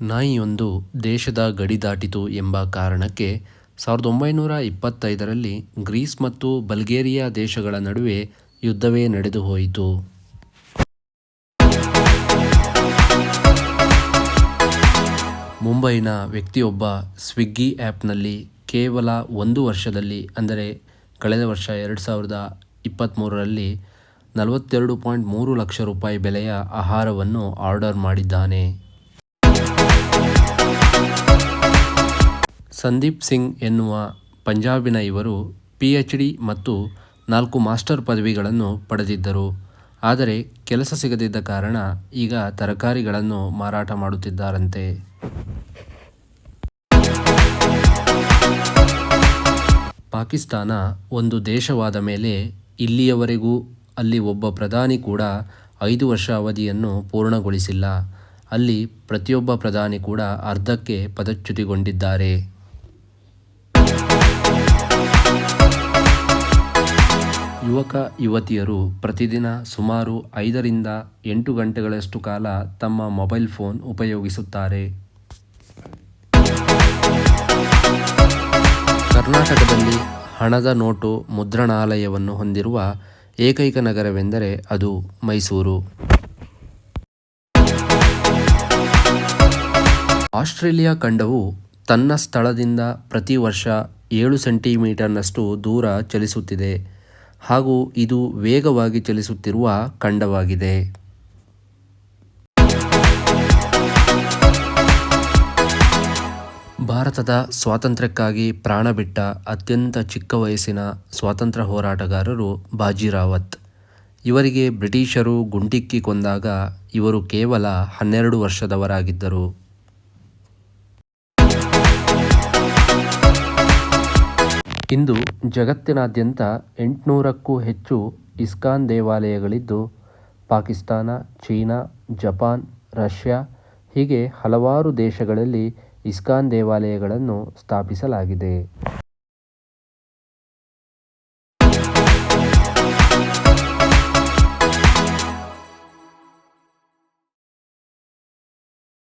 ನಾಯಿಯೊಂದು ದೇಶದ ಗಡಿ ದಾಟಿತು ಎಂಬ ಕಾರಣಕ್ಕೆ ಸಾವಿರದ ಒಂಬೈನೂರ ಇಪ್ಪತ್ತೈದರಲ್ಲಿ ಗ್ರೀಸ್ ಮತ್ತು ಬಲ್ಗೇರಿಯಾ ದೇಶಗಳ ನಡುವೆ ಯುದ್ಧವೇ ನಡೆದು ಹೋಯಿತು. ಮುಂಬೈನ ವ್ಯಕ್ತಿಯೊಬ್ಬ ಸ್ವಿಗ್ಗಿ ಆ್ಯಪ್ನಲ್ಲಿ ಕೇವಲ ಒಂದು ವರ್ಷದಲ್ಲಿ, ಅಂದರೆ ಕಳೆದ ವರ್ಷ ಎರಡು ಸಾವಿರದ ಇಪ್ಪತ್ತ್ಮೂರರಲ್ಲಿ ನಲವತ್ತೆರಡು ಪಾಯಿಂಟ್ ಮೂರು ಲಕ್ಷ ರೂಪಾಯಿ ಬೆಲೆಯ ಆಹಾರವನ್ನು ಆರ್ಡರ್ ಮಾಡಿದ್ದಾನೆ. ಸಂದೀಪ್ ಸಿಂಗ್ ಎನ್ನುವ ಪಂಜಾಬಿನ ಇವರು ಪಿ ಎಚ್ ಡಿ ಮತ್ತು ನಾಲ್ಕು ಮಾಸ್ಟರ್ ಪದವಿಗಳನ್ನು ಪಡೆದಿದ್ದರು. ಆದರೆ ಕೆಲಸ ಸಿಗದಿದ್ದ ಕಾರಣ ಈಗ ತರಕಾರಿಗಳನ್ನು ಮಾರಾಟ ಮಾಡುತ್ತಿದ್ದಾರಂತೆ. ಪಾಕಿಸ್ತಾನ ಒಂದು ದೇಶವಾದ ಮೇಲೆ ಇಲ್ಲಿಯವರೆಗೂ ಅಲ್ಲಿ ಒಬ್ಬ ಪ್ರಧಾನಿ ಕೂಡ ಐದು ವರ್ಷ ಅವಧಿಯನ್ನು ಪೂರ್ಣಗೊಳಿಸಿಲ್ಲ. ಅಲ್ಲಿ ಪ್ರತಿಯೊಬ್ಬ ಪ್ರಧಾನಿ ಕೂಡ ಅರ್ಧಕ್ಕೆ ಪದಚ್ಯುತಿಗೊಂಡಿದ್ದಾರೆ. ಯುವಕ, ಯುವತಿಯರು ಪ್ರತಿದಿನ ಸುಮಾರು ಐದರಿಂದ ಎಂಟು ಗಂಟೆಗಳಷ್ಟು ಕಾಲ ತಮ್ಮ ಮೊಬೈಲ್ ಫೋನ್ ಉಪಯೋಗಿಸುತ್ತಾರೆ. ಕರ್ನಾಟಕದಲ್ಲಿ ಹಣದ ನೋಟು ಮುದ್ರಣಾಲಯವನ್ನು ಹೊಂದಿರುವ ಏಕೈಕ ನಗರವೆಂದರೆ ಅದು ಮೈಸೂರು. ಆಸ್ಟ್ರೇಲಿಯಾ ಖಂಡವು ತನ್ನ ಸ್ಥಳದಿಂದ ಪ್ರತಿ ವರ್ಷ ಏಳು ಸೆಂಟಿಮೀಟರ್ನಷ್ಟು ದೂರ ಚಲಿಸುತ್ತಿದೆ. ಹಾಗೂ ಇದು ವೇಗವಾಗಿ ಚಲಿಸುತ್ತಿರುವ ಖಂಡವಾಗಿದೆ. ಭಾರತದ ಸ್ವಾತಂತ್ರ್ಯಕ್ಕಾಗಿ ಪ್ರಾಣ ಬಿಟ್ಟ ಅತ್ಯಂತ ಚಿಕ್ಕ ವಯಸ್ಸಿನ ಸ್ವಾತಂತ್ರ್ಯ ಹೋರಾಟಗಾರರು ಬಾಜಿರಾವತ್ ಇವರಿಗೆ ಬ್ರಿಟಿಷರು ಗುಂಡಿಕ್ಕಿ ಕೊಂದಾಗ ಇವರು ಕೇವಲ ಹನ್ನೆರಡು ವರ್ಷದವರಾಗಿದ್ದರು. ಇಂದು ಜಗತ್ತಿನಾದ್ಯಂತ ಎಂಟುನೂರಕ್ಕೂ ಹೆಚ್ಚು ಇಸ್ಕಾನ್ ದೇವಾಲಯಗಳಿದ್ದು, ಪಾಕಿಸ್ತಾನ, ಚೀನಾ, ಜಪಾನ್, ರಷ್ಯಾ ಹೀಗೆ ಹಲವಾರು ದೇಶಗಳಲ್ಲಿ ಇಸ್ಕಾನ್ ದೇವಾಲಯಗಳನ್ನು ಸ್ಥಾಪಿಸಲಾಗಿದೆ.